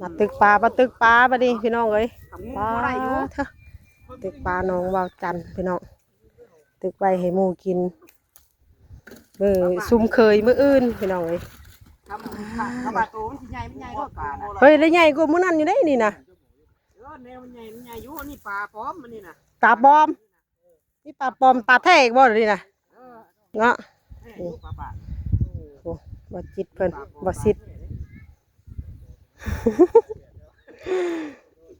มาตึกปลามาตึกปลาบัดนี้พี่น้องเอ้ยทำงูปลาบ่ได้อยู่เถอะตึกปลาน้องวาวจันทร์พี่น้องตึกไว้ให้หมูกินมือซุ่มเคยมื้ออื่นพี่น้องเอ้ยทำทำปลาโตมันสิใหญ่มันใหญ่กว่าปลาน่ะเฮ้ยแล้วใหญ่กว่ามื้อนั้นอยู่ได้นี่นะเออแนวมันใหญ่มันใหญ่อยู่อันนี่ปลาปลอมมันนี่น่ะปลาปลอมนี่ปลาปลอมปลาแท้อีกบ่เดี๋ยวนี่นะเออเนาะแม่อยู่ปลาปลาโอ้บ่จิตเพิ่นบ่สิทธิ์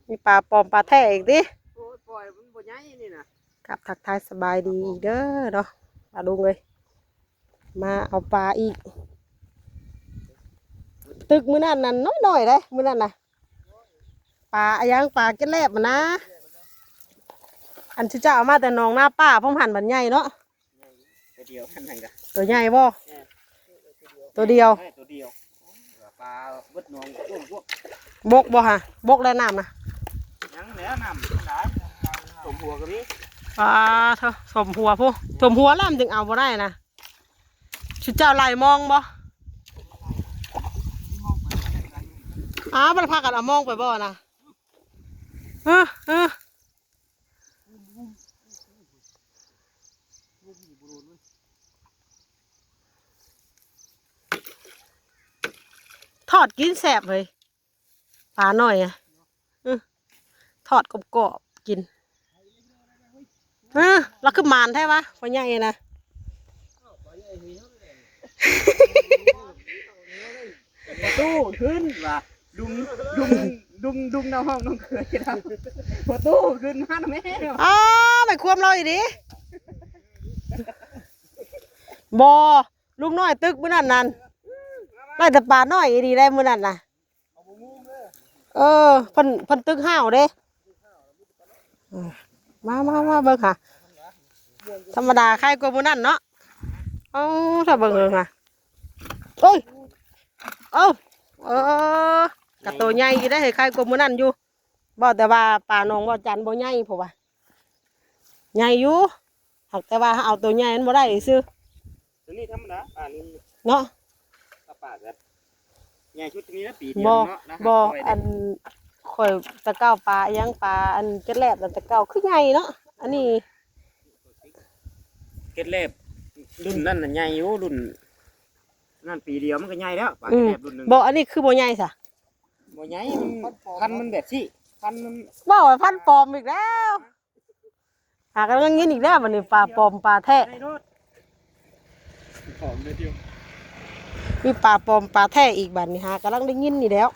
มีปลาปลอมปลาแท้อีกดิโอ้ยปล่อยมันบ่ใหญ่นี่น่ะกับทักทายสบายดีอีกเด้อเนาะปลาดุงเลย มาเอาปลาอีก ตึกมื้อนั้นนั่นน้อยๆเลยมื้อนั้นน่ะปลาอะยังปลาเก็ดแลบมันนะ อันที่เจ้าเอามาแต่หนองหน้าป้าพ่อมหันบันใหญ่เนาะ ตัวเดียวกันนั่นก็ตัวใหญ่บ่ตัวเดียวเออตัวเดียว ปลาเบิดหนองพวกพวกบกบ่ฮะบกและน้ำนะยังเหลือน้ำได้สมหัวกับนี้ปลาเถอะสมหัวผู้สมหัวแล้วมันจึงเอาบ่ได้นะชุดเจ้าไล่มองบ่อ้าวมันพากันเอามองไปบ่นะเออเออ อดกินแสบเลยปลาหน่อยอะอทอดกรอบๆกินเออเราคือมานใช่ปะพ่อใหญ่นะตู้ขึ้นว่ะดุมดุมดุมดุมในห้องน้องเคยครับประตูขึ้นมาแม่อ้าไปควมเราอีกดิบอลูกน้อยตึกเมื้อนั้นนั่น ไล่แต่ปลาน้อยอีดีได้มื้อนั้นน่ะเออเพิ่นเพิ่นตึกห้าวเด้เออมามามาเบิ่งค่ะ ธรรมดาใครกว่ามื้อนั้นเนาะเอ้าถ้าเบิ่งเบิ่งค่ะเอ้ยเอ้าเออกระโตใหญ่อยู่ได้เฮ้ยใครกว่ามื้อนั้นอยู่บ่แต่ว่าปลาน้องบ่จันบ่ใหญ่เพราะว่าใหญ่อยู่หากแต่ว่าเอาตัวใหญ่มันบ่ได้ซื้อตัวนี้ธรรมดาป่านี้เนาะ ปลาป่าแบบใหญ่ชุดนี้นะปีเดียวบ่เนาะนะบ่อันข่อยตะเก้าปลาอิหยังปลาอันเจ็ดแลบแล้วตะเก้าคือใหญ่เนาะอันนี้เก็ดเล็บรุ่นนั่นน่ะใหญ่อยู่รุ่น นั่นปีเดียวมันก็ใหญ่แล้วปลาอืเก็ดมเล็บรุ่นหนึงบ่อันนี้คือบ่ใหญ่ซะบ่ใหญ่มันพันมันแบบที่พันมันบ่ว่าพันปลอมอีกแล้ว หากันเงินอีกแล้วบัดนี้ปลาปลอมปลาแท้ในรถหอมเลยเดียว มีปลาปลอมปลาแท้อีกบัดนี้หากำลังได้ยินนี่แล้ว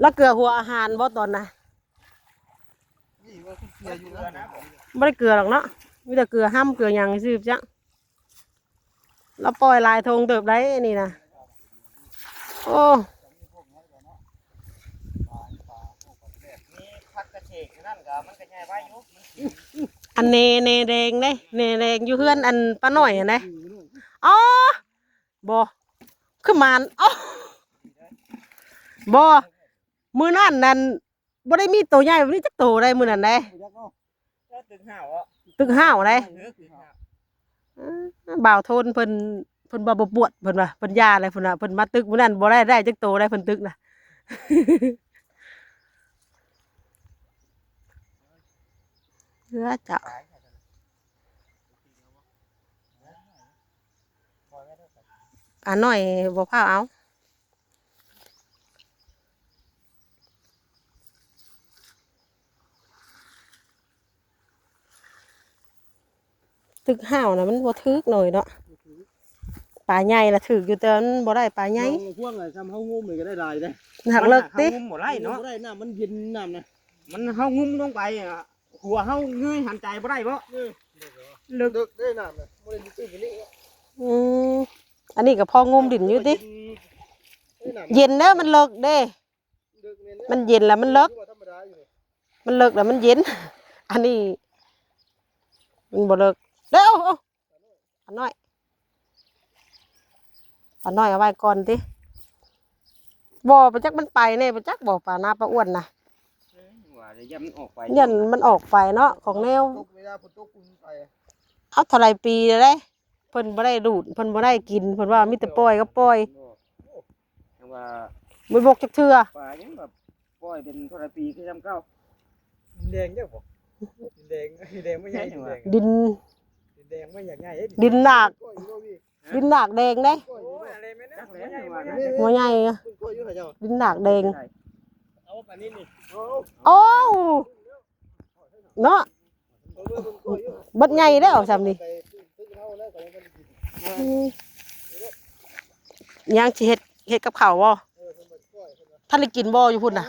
แล้วเกลือหัวอาหารบ่ตอนนะไม่ได้เกลือหรอกเนาะมีแต่เกลือห้ามเกลือหยังซื้อจ้ะแล้วปล่อยลายธงเติบได้นี่นะโอ้นี่พักกระเฉกนั่นก็มันก็ใหญ่ไว้อยู่มันเนเนแดงเด้เนแดงอยู่เพื่อนอันป้าหน่อยอันเด้อ๋อ บอคือมานอ๋อบอมือนั่นนั่นบ่ได้มีตัวใหญ่บ่ได้จักโตได้มือนั่นเด้ตึงห่าวอะตึกห้าวเด้เบ่าวโทนเพิ่นเพิ่นบ่บ่ปวดเพิ่นว่าเพิ่นยาอะไรเพิ่นน่ะเพิ่นมาตึกมื้อนั้นบ่ได้ได้จักโตได้เพิ่นตึกน่ะเรือจ้ะ อ่าน้อยบ่พาเอาตึกห้าวน่ะมันบ่ทึกหน่อยเนาะปลาใหญ่ละถึกอยู่แต่มันบ่ได้ปลาใหญ่พวกอะไรทำเฮางุ้มเลยก็ได้ลายได้หักเลิกติมันหาหุ้มหมดไร่เนาะบ่ได้น้ำมันเย็นน้ำนะมันเฮางุ้มลงไปอะหัวเฮาเงยหันใจบ่ได้บ่เลิกได้น้ำนะบ่ได้มีตื้นอยู่นี่อืม อันนี้ก็พองมดินอยู่ติได้น้ำเย็นแล้วมันเลิกเด้เลิกเนี่ยมันเย็นแล้วมันเลิกธรรมดาอยู่นี่มันเลิกแล้วมันเย็น อันนี้ มันบ่เลิกเด้อเอาเอาอันน้อยอันน้อยเอาไว้ก่อนติบ่ประจักมันไปแน่ประจักบ่ปลาหน้าปลาอ้วนนะว่าเดี๋ยวอย่ามันออกไปยันมันออกไปเนาะของแนวตกเวลาฝนตกคุณไปเอาเท่าไรปีแล้ว เด้เพิ่นบ่ได้ดูดเพิ่นบ่ได้กินเพิ่นว่ามีแต่ปล่อยก็ปล่อยยังว่าบ่บกจักเทื่อป่ายังแบบปล่อยเป็นเทรปีคือจำเก้าแดงเจ้าบ่แดงแดงไม่ใหญ่แดงดินแดงไม่อยากใหญ่ดินหนักก้อยอยู่บ่พี่ดินหนักแดงเด้ก้อยอยู่บ่อะไรไม่นะหัวใหญ่อะก้อยอยู่หาเจ้าดินหนักแดงเอาปานนี้นี่เอาโอ้เนาะเอาเบิ่งก้อยอยู่บัดใหญ่แล้วซำนี่ไปซื้อเฮาแล้วก็ยังบ่ได้กินอืม ยังสิเฮ็ดเฮ็ดกับข้าวบ่เออเพิ่นบ่ก้อยเพิ่นว่าท่านได้กินบ่อยู่พุ่นน่ะ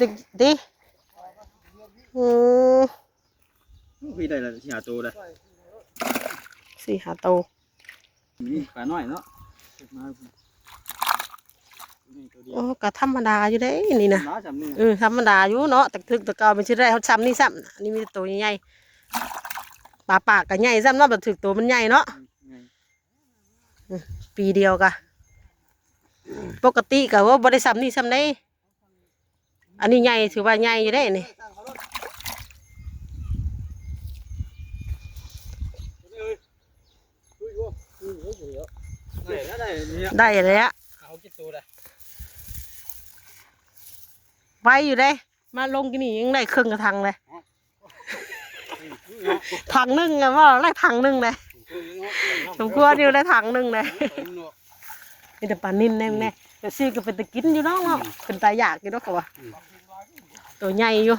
ดิดิอืมพี่ได้ละที่หาตัวเลยสี่หาโตนี่ปลาน้อยเนาะมาตัวเดียวโอ้ก็ธรรมดาอยู่เด้นี่นะน้าจำนี่เออธรรมดาอยู่เนาะแต่ถึกแตะเกาเป็นชิ้นแรกเขาซ้ำนี่ซ้ำน่ะอันนี้มีแต่ตัวใหญ่ๆป ลาปากก็ใหญ่ซ้ำเนาะแบบถึกตัวมันใหญ่เนาะปีเดียวกะปกติก็ว่าบ่ได้ซ้ำนี่ซ้ำได้ อันนี้ใหญ่ถือว่าใหญ่อยู่ได้นี่ได้ได้เนี่ยได้เลยอะเอากี่ตัวล่ะไว้อยู่ได้ มาลงกินนี่ยังได้ครึ่งกระทังเลย ถังหนึงอะว่าได้ถังหนึงเลยสมควรอยู่ได้ถังหนึงเลยมีแต่ปลานิ่นแน่แน่แต่ซี่ก็เป็นตะกินอยู่เนาะเนาะเป็นตาอยากอยู่เนาะเขาว่าตัวใหญ่อยู่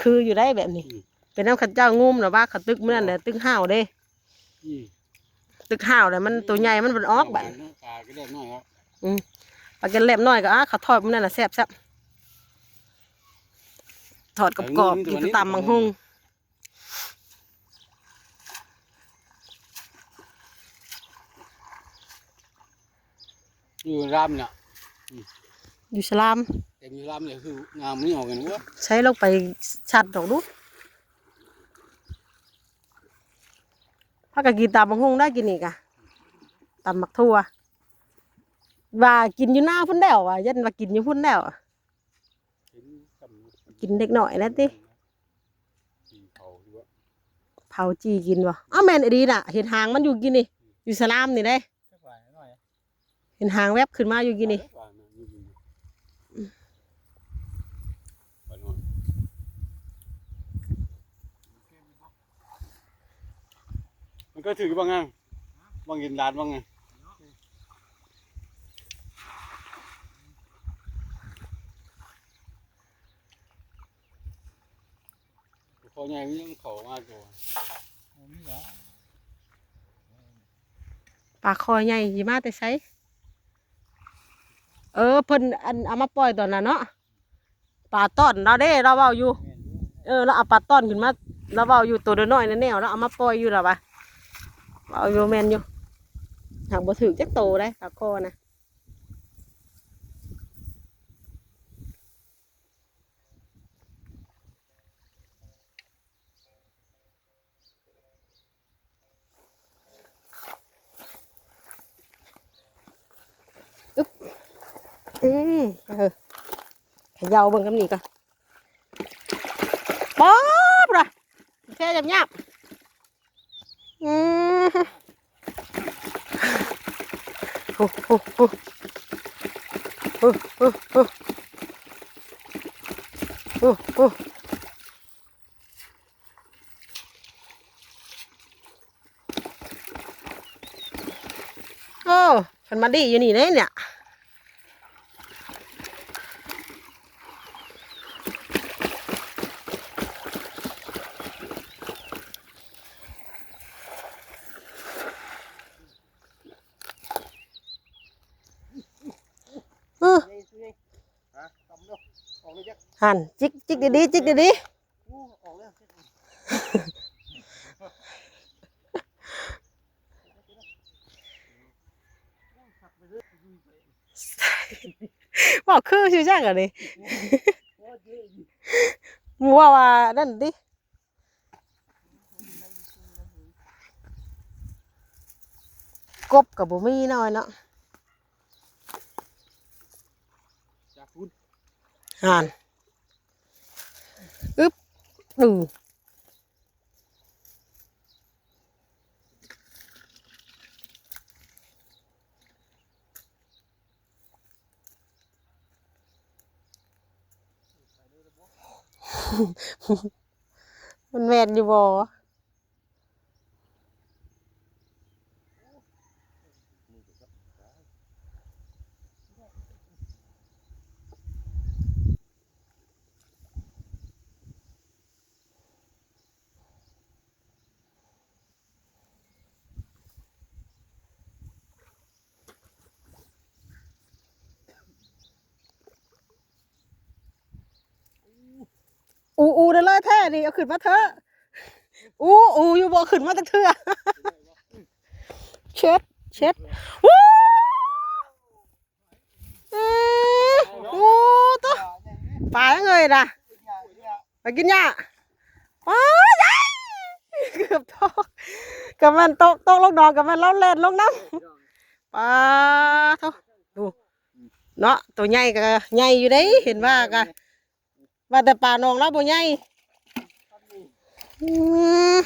คืออยู่ได้แบบนี้ เป็นน้ำขัดเจ้างุ้มหรือว่าเขาตึกมันนั่นแหละตึกห้าวเด้ตึกห้าวเลยมันตัวใหญ่มันเป็นออกแบบตาก็ได้น้อยครับปลาเกนเล็บน้อยก็อะเขาทอดมันนั่นแหละแซ่บแซ่บ ทอดกับกรอบๆกินกับตำบังฮุงอยู่รามเนี่ยอยู่สลามแต่มีรามเนี่ยคืองามนี่ออกกันวะใช้ลงไปชัดดอกดูถ้าก็กินตำบังฮุงได้กินอีกอะตำมักทั่วว่ากินอยู่หน้าพุ่นแล้วอะยันว่ากินอยู่พุ่นแล้วอะ กินเด็กหน่อยแล้วติเขาอยู่วะเผาจีกินวะอ้าวแม่นไอ้ดีน่ะ เห็นหางมันอยู่กินนี่อยู่สลามนี่ได้สักหน่อยหน่อยเห็นหางแวบขึ้นมาอยู่กินนี่มันก็ถือบ้างไงบางกินร้านบ้างไง พอใหญ่ม่ต้งเขามากกว่าปลาคอใหญ่ยีมาแต่ไสเออเพิ่นอันเอามาปล่อยตอนนั้นเนาะปลาต้อนเราเด้เราเว้าอยู่ เออเราเอาปลาต้อนขึ้นมาเราเว้าอยู่ตัวน้อยๆนั่นแนวเราเอามาปล่อยอยู่หรอปะเว้าอยู่แมนอยู่หากบ่ถึกจักโตได้ปลาคอนะ เอ้ยเออขยาวเบิ่งกำนี่ก่อนป๊อบล่ะแค่จับยับอืมโอ้โหโอ้โหโอ้โหโอ้โหโอ้โหโอ้เพิ่นมาดีอยู่นี่เด้เนี่ย เออ ฮะตำเนาะออกเลยจ้ะ หันจิกจิกดีๆจิกดีโอ้ออกแล้วๆบอกคือชื่อจ้างกันดิมัวว่านั่นดิกบกับบุมีน้อยเนาะจากคุณหันอึ๊บ อือมันแมนอยู่บอ อูอูได้เลยแท้นี่เอาขึ้นมาเถอะอูอูอยู่บ่ขึ้นมาตะเถื่อเช็ดเช็ดวู้อู้ตัวปลายังไงล่ะไปกินหญ้าว้ยเกือบตกกับมันตกตกลงนอนกับมันเล่าเล่นลงน้ำปลาเท่าดูเนาะตัวใหญ่ก็ใหญ่อยู่เด้เห็นว่ากัน ว่าแต่ป่านองแล้วบ่ใหญ่อืม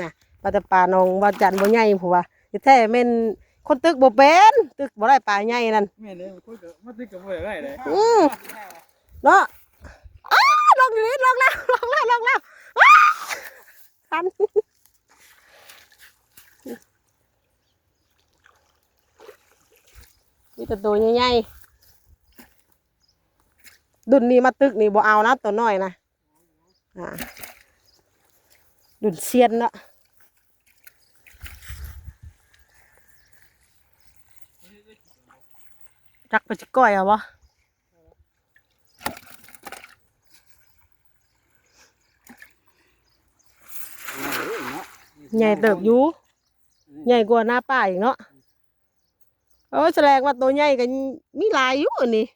น่ะว่าแต่ป่านองว่าจันบ่ใหญ่ผัวาที่แท้แม่นคนตึกบ่เป็นตึกบ่ได้ป่าใหญ่นั่นแม่เลยคุยกับมาตึกกับบ่ได้เลยอืมเนาะอ้าลงอยู่นี่ลงแล้วลงแล้วลงแล้วอ้าทันมีแต่ตัวใหญ่ๆ ดุนนี้มาตึกนี่บ่เอานะตัวน้อยนะอ่าดุนเซียนเนาะจักไปจิก้อยเอาวะใหญ่เติบอยู่ใหญ่กว่าหน้าป่าอีกเนาะเออแสดงว่าตัวใหญ่กันมีหลายอยู่อันนี้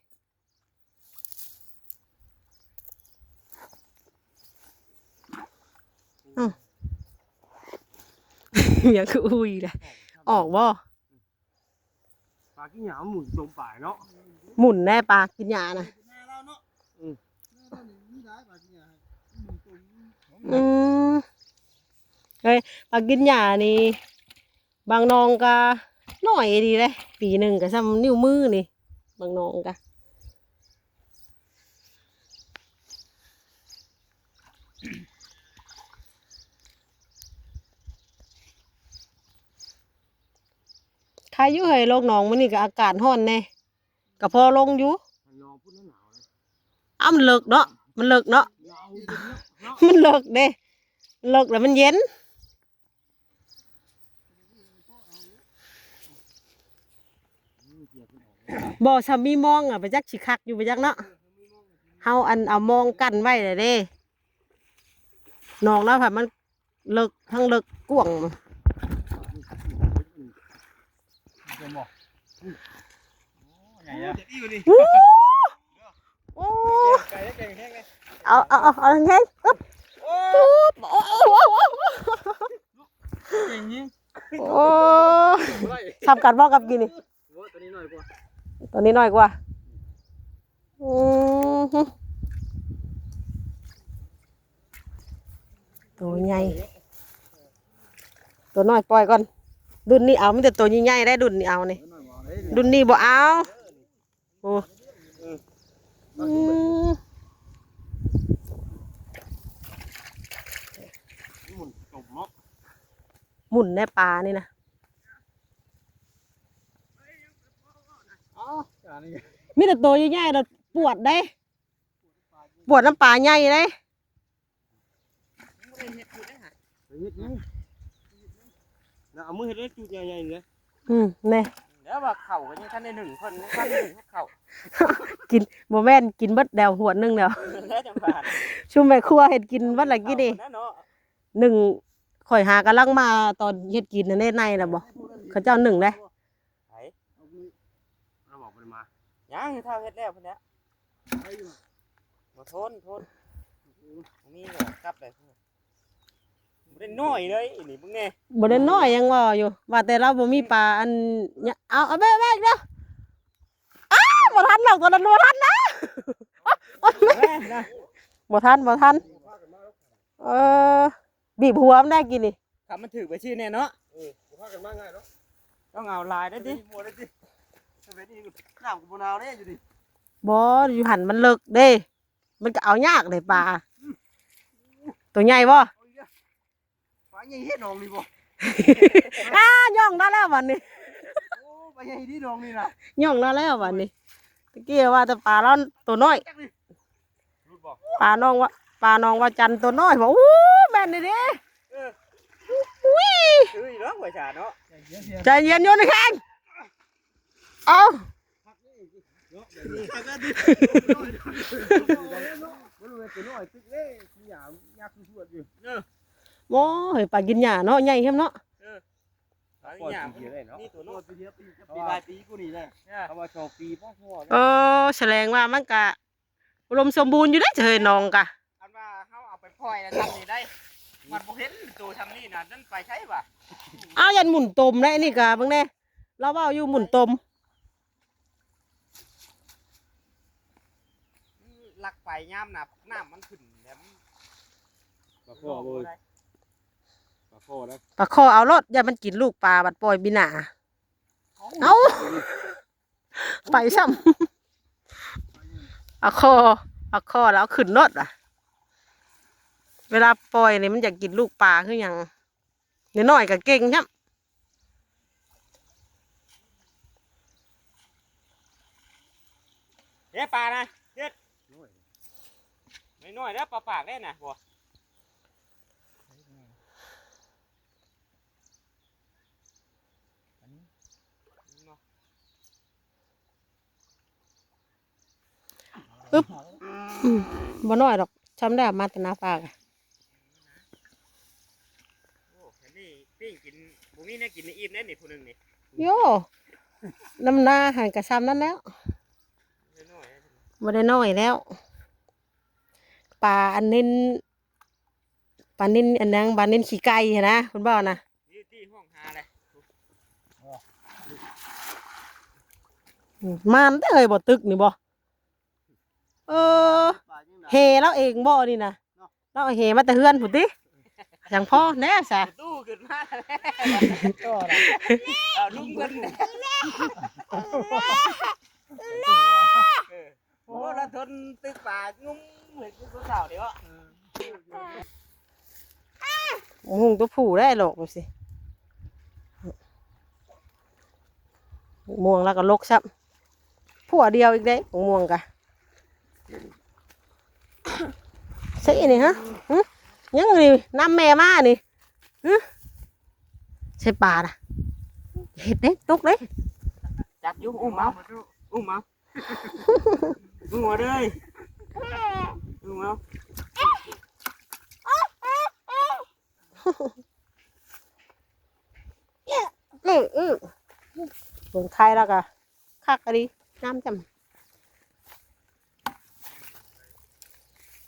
ยังคืออุ้ยเลยออกบ่ปลาขี้หยาหมุนจมป่ายเนาะหมุนแน่ปลากินยานะอืมเฮ้ยปลากินยานี่ บางนองก็น้อยดีเลย ปีหนึ่งก็ซ้ำนิ้วมือนี่ บางนองก็ รอยู่เฮ้ยโลกหนองมันนี่ก็อากาศร้อนแน่ก็พอลงอยู่มันอนพูดหนาวเลยอ้ามันเลิกเนาะมันเลิกเนาะมันเลิกเด้เลิกแล้วมันเย็นบ่ซามีมองอะไปจักสิคักอยู่ไปจักเนาะเฮาอันเอามองกันไว้เลยเด้นองแล้วค่ะมันเลิกทั้งเลิกกวง จมบ่ไงอะอีนี่วู้โอ้ไก่ไก่แห้งเลยเอาเอาเอาเอาแห้งๆอึ๊บปุ๊บโอ้โอ้โอ้โอ้เก่งยิงโอ้ทำกันบ่กับกินนี่โอ้ตัวนี้หน่อยกว่าตัวนี้น้อยกว่าอืมฮึตัวใหญ่ตัวน้อยปล่อยก่อน ดุนนี้เอาไม่แต่ตัวใหญ่ๆได้ดุนนี้เอานี่ดุนนี้บ่เอาโอ้อืมหมุนจมเนาะหมุนในปลานี่นะอ๋ออันนี้มีแต่ตัวใหญ่ๆแต่ปวดได้ ปวดน้ำปลาใหญ่ได้ นี่นะเอามือเฮ็ดได้จุดใหญ่ๆเลยอืมแน่แล้วว่าเข่าก็ยังท่านได้หนึ่งคนท่านได้หนึ่งเข่ากินโมแม่นกินเบิดแดวหัวหนึงแล้วแล้วจังบาดชุมแม่ครัวเห็ดกินวันละกี่ดิเนาะหนึ่งข่อยหากำลังมาตอนเฮ็ดกินนั่นในในน่ะบ่เขาเจ้าหนึ่งได้ไอ้เราบอกมันมายังเท่าเฮ็ดแล้วพุ่นแล้วบ่ทนทนนี่เหรอกลับเล ยบ่ได้น้อยเลยนี่มึงแน่บ่ได้น้อยยังว่าอยู่ ว่าแต่เราบ่มีปลาอันเนี่ยเอาเอาแม่แม่เด้ออ้าวบ่ทันหรอกตอนนั้นบ่ทันนะแม่นะบ่ทันบ่ทันเออบีบหัวมันได้กินนี่ครับมันถือไปชื่อแน่เนาะเออกูพากันมาง่ายเนาะต้องเอาลายได้ดิมัวได้ดิเฮ็ดนี่น้ำกูบ่หนาวเด้อยู่ดิบ่อยู่หันมันเลิกเด้ มันก็เอายากเลยปลาตัวใหญ่บ่ปลาใหญ่เฮ็ดน้องนี่บ่อ้าย่องได้แล้ววันนี้โอ้ปลาใหญ่ที่น้องนี่น่ะย่องได้แล้ววันนี้ตะกี้ว่าแต่ปลาเราตัวน้อยรูดบ่ปลาน้องว่าปลาน้องว่าจันทร์ตัวน้อยบอกอู้แม่นนี่เด้เอออุ้ยซื้ออีกแล้วหัวฉาเนาะใจเย็นโยนแข้งเอามันเลยตัวน้อยตึกเด้ที่ยามยักษ์สวดอยู่เออ โอ้ยปลากินหญ้าเนาะใหญ่แฮมเนาะปลาหยามนี่ตัวน้อยปีเดียวปีปีลายปีกูนี่แหละเขาว่าชอบปีพ่อพ่อเออแสดงว่ามันกะอุดมสมบูรณ์อยู่ได้อเจอน้องกะอันว่าเขาเอาไปปล่อยนะทำนี่ได้มันบ่เห็นตัวทำนี่นะนั่นไปใช่ป่ะอ้าวยันหมุนตมได้นี่กะเบิ่งแน่เราเว้าอยู่หมุนตมลักไปย่ามน่ะน้ำมันขึ้นแล้วมันปลาข้อเลย ปลาข้อนะปลาคอเอารถอย่ามันกินลูกปลาบัดปล่อยบินาเอาไปซ้ำปลาคอปลาคอแล้วเอาขึ้นรถอะ เวลาปล่อยนี่มันอยากกินลูกปลาคือหยังเดี๋ยวน้อยก็เก่งครับเฮ้ปลานะเด็ดไม่น้อยแล้วปลาปากได้นะบัว อืมบ่น้อยดอกช้ำได้มาแต่หนาฝากอะโอ้อันนี้ปิ้งกินบุมีเนี่ยกินในอิ่มแน่นี่ผู้หนึงนี่โย่น้ำหน้าหันกระซ้ำนั่นแล้วน้อยบ่ได้น้อยแล้วปลาอันเน้นปลาเน้นอันนังปลาเน้นขี้ไก่หั้นนะคุณบ่าวนะๆนี่ที่ห้องหาเลยอืมมานได้เลยบ่ตึกนี่บ่ เออเฮแล้วเองบ่นี่นะเราเอาเฮมาแต่เฮือนพุ่นติจังพ่อแน่ซะตู้ขึ้นมาแล้วเอาลุงกันโอ้แล้วทนตึกป่างุ้มเหมือนกูสาวเดี๋ยวโอ้โหตัวผู้ได้หรอกดูสิม่วงแล้วก็ลกซับผัวเดียวอีกได้ของม่วงกะ ใช่นี่ฮะหึยังนี่น้ำแม่มานี่ฮะใช่ปลาน่ะเห็ดเด้ตกเด้จับยุ่งอุ้มเอาอุ้มเอาอุ้มหัวเลยอุ้มเอาอืออือเบิ่งไทยแล้วก็คักอะดีน้ำจำ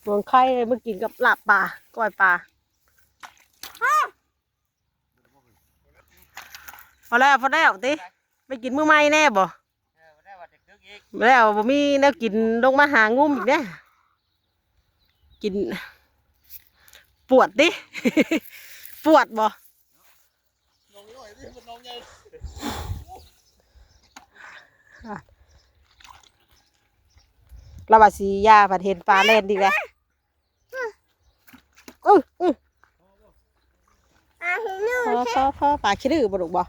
เบิ่งไข่เมื่อกินกับลาบปลาก้อยปลาพอแล้วพอแล้วติไปกินมื้อใหม่แน่บ่เออได้ว่าจะตึกอีกแล้วบ่มีแนวกินลงมาหางุ่มอีกเนี่ยกิน ปวดดิ ปวดบ่เราบาสียาผัดเห็นปลาเล่นดีแล้ว อื้ออื้อพอพอพอปลาขี้ดื้อบ่ลูกบ่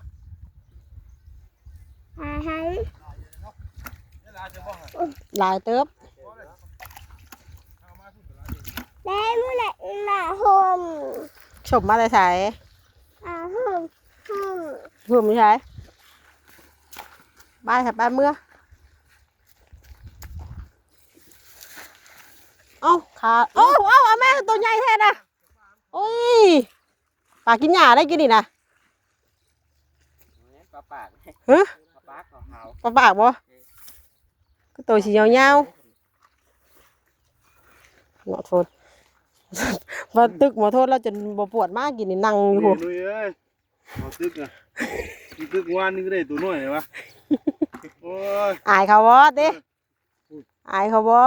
หลายเติบได้เมื่อไหร่หน้าหมชมมาแต่ใส่อ่าหมหมหุ่มไม่ใช่บ้านถัดบ้านเมื่อเอาขาเอาเอาเอาแม่ตัวใหญ่แท้นะ โอ้ยปลากินหญ้าได้กินนี่นะปลาปากฮะปลาปากของเขาปลาปากบ่ก็ตัวสียาวๆหมอโทษมาตึกหมอโทษเราจนบ่ปวดมากกินนี่นั่งอยู่นี่นุ้ยเอ้ยเอาตึกอะมีตึกวานนึงก็ได้ตัวน้อยเลยวะโอ้ยอายเขาบ่ติอายเขาบ่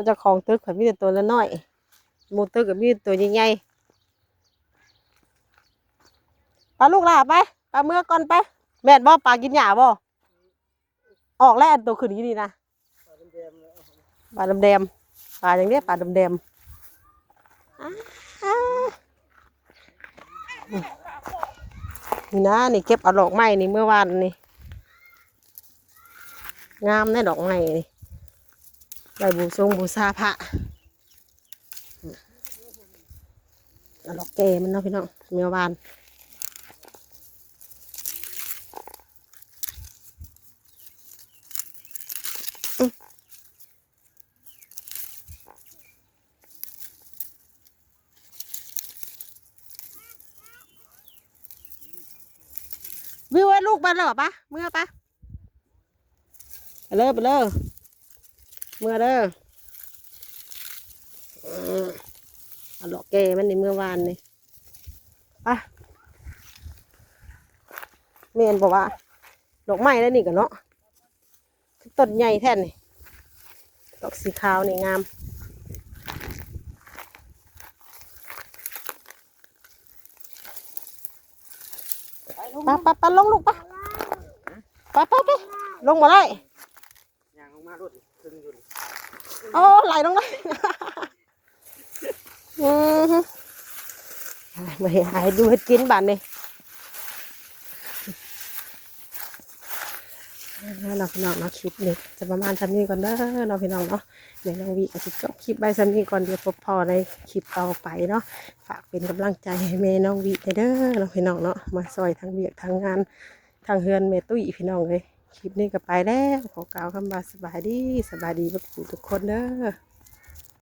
เขาเจะของตึกเขามีแต่ตัวละน้อยหมูตึกก็มีแต่ตัวใหญ่ๆปลาลูกหลาไปปลาเมื่อก่อนไป แม่นบ่ปลากินหญ้าบ่ออกแล้วอันตัวขึ้นอยู่นี่นะปลาดำแดมปลาอย่างเนี้ยปลาดำแดมอ้าอ้านี่นะนี่เก็บเอาดอกไม้นี่เมื่อวานนี่งามแน่ดอกไม้นี่ ใบบูทรงบูซาพระเอาดอกแก่มันเนาะพี่น้องเมื่อวานวิวไอ้ลูกมันเหรอปะเมื่อปะไปเลยไปเลย เมื่อเด้ออืมเอาดอกแกมันในเมื่อวานนี่ไปเมนบอกว่า ดอกไม้แล้วนี่กันเนาะต้นใหญ่แท่นนี่ดอกสีขาวนี่งามปลงไปไปไปลงลูกปะปไปไปลงมาได้ ยาลงมาด้วยตึงอยู่โอ้ไหลลงเลยอือฮึมาเห็นหายดูเห็ดกินบานนี่เราพี่น้องเนาะคลิปนี้จะประมาณสันนี้ก่อนเด้อเนาะพี่น้องเนาะเดี๋ยวน้องวีอาจจะจบคลิปใบสันนี้ก่อนเดี๋ยวพบพอในคลิปต่อไปเนาะฝากเป็นกำลังใจให้เมน้องวีเด้อเนาะพี่น้องเนาะมาซอยทางเวียกทางงานทางเฮือนเมตุ้ยพี่น้องเลย คลิปนี้ก็ไปแล้ว ขอกล่าวคำว่าสบายดีสบายดีทุกผู้ทุกคนเด้อ